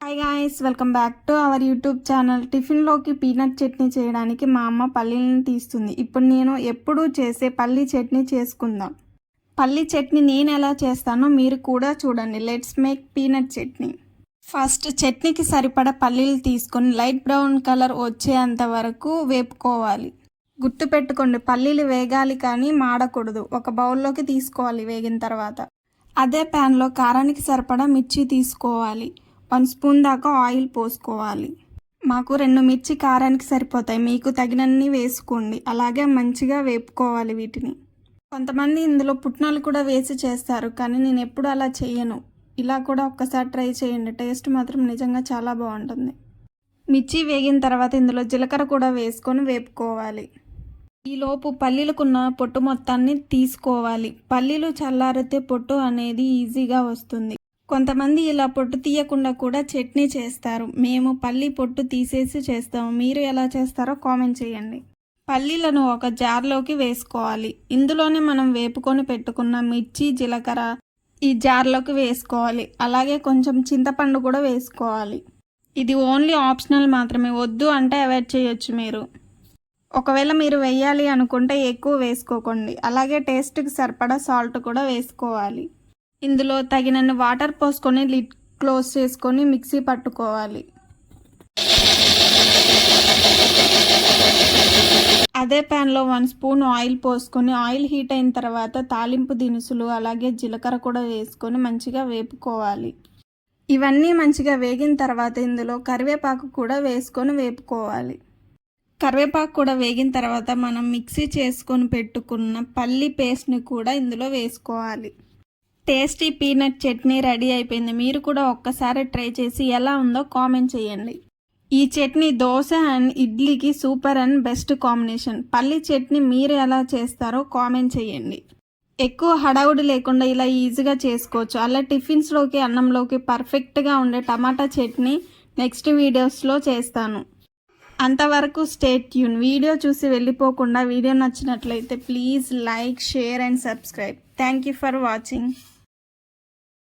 Hi guys welcome back to our YouTube channel టిఫిన్లోకి peanut chutney చేయడానికి మా అమ్మ పల్లీలను తీస్తుంది. ఇప్పుడు నేను ఎప్పుడూ చేసే పల్లీ చట్నీ చేసుకుందాం. పల్లీ చట్నీ నేను ఎలా చేస్తానో మీరు కూడా చూడండి. Let's make peanut chutney. First చట్నీకి సరిపడ పల్లీలు తీసుకొని లైట్ బ్రౌన్ కలర్ వచ్చేంత వరకు వేపుకోవాలి. గుర్తుపెట్టుకోండి పల్లీలు వేగాలి కానీ మాడకూడదు. ఒక బౌల్లోకి తీసుకోవాలి వేగిన తర్వాత. అదే ప్యాన్లో కారానికి సరిపడా మిర్చి తీసుకోవాలి. వన్ స్పూన్ దాకా ఆయిల్ పోసుకోవాలి. మాకు రెండు మిర్చి కారానికి సరిపోతాయి. మీకు తగినన్ని వేసుకోండి. అలాగే మంచిగా వేపుకోవాలి వీటిని. కొంతమంది ఇందులో పుట్నాలు కూడా వేసి చేస్తారు. కానీ నేను ఎప్పుడు అలా చేయను. ఇలా కూడా ఒక్కసారి ట్రై చేయండి. టేస్ట్ మాత్రం నిజంగా చాలా బాగుంటుంది. మిర్చి వేగిన తర్వాత ఇందులో జీలకర్ర కూడా వేసుకొని వేపుకోవాలి. ఈలోపు పల్లీలకున్న పొట్టు మొత్తాన్ని తీసుకోవాలి. పల్లీలు చల్లారితే పొట్టు అనేది ఈజీగా వస్తుంది. కొంతమంది ఇలా పొట్టు తీయకుండా కూడా చట్నీ చేస్తారు. మేము పల్లి పొట్టు తీసేసి చేస్తాము. మీరు ఎలా చేస్తారో కామెంట్ చేయండి. పల్లీలను ఒక జార్లోకి వేసుకోవాలి. ఇందులోనే మనం వేపుకొని పెట్టుకున్న మిర్చి జీలకర్ర ఈ జార్లోకి వేసుకోవాలి. అలాగే కొంచెం చింతపండు కూడా వేసుకోవాలి. ఇది ఓన్లీ ఆప్షనల్ మాత్రమే. వద్దు అంటే అవాయిడ్ చేయొచ్చు మీరు. ఒకవేళ మీరు వేయాలి అనుకుంటే ఎక్కువ వేసుకోకండి. అలాగే టేస్ట్కి సరిపడా సాల్ట్ కూడా వేసుకోవాలి. ఇందులో తగినన్ని వాటర్ పోసుకొని లిడ్ క్లోజ్ చేసుకొని మిక్సీ పట్టుకోవాలి. అదే ప్యాన్లో వన్ స్పూన్ ఆయిల్ పోసుకొని ఆయిల్ హీట్ అయిన తర్వాత తాలింపు దినుసులు అలాగే జీలకర్ర కూడా వేసుకొని మంచిగా వేపుకోవాలి. ఇవన్నీ మంచిగా వేగిన తర్వాత ఇందులో కరివేపాకు కూడా వేసుకొని వేపుకోవాలి. కరివేపాకు కూడా వేగిన తర్వాత మనం మిక్సీ చేసుకొని పెట్టుకున్న పల్లి పేస్ట్ని కూడా ఇందులో వేసుకోవాలి. టేస్టీ పీనట్ చట్నీ రెడీ అయిపోయింది. మీరు కూడా ఒక్కసారి ట్రై చేసి ఎలా ఉందో కామెంట్ చేయండి. ఈ చట్నీ దోశ అండ్ ఇడ్లీకి సూపర్ అండ్ బెస్ట్ కాంబినేషన్. పల్లి చట్నీ మీరు ఎలా చేస్తారో కామెంట్ చేయండి. ఎక్కువ హడావుడి లేకుండా ఇలా ఈజీగా చేసుకోవచ్చు. అలా టిఫిన్స్లోకి అన్నంలోకి పర్ఫెక్ట్గా ఉండే టమాటా చట్నీ నెక్స్ట్ వీడియోస్లో చేస్తాను. అంతవరకు స్టేట్ ట్యూన్. వీడియో చూసి వెళ్ళిపోకుండా వీడియో నచ్చినట్లయితే please like share and subscribe. Thank you for watching.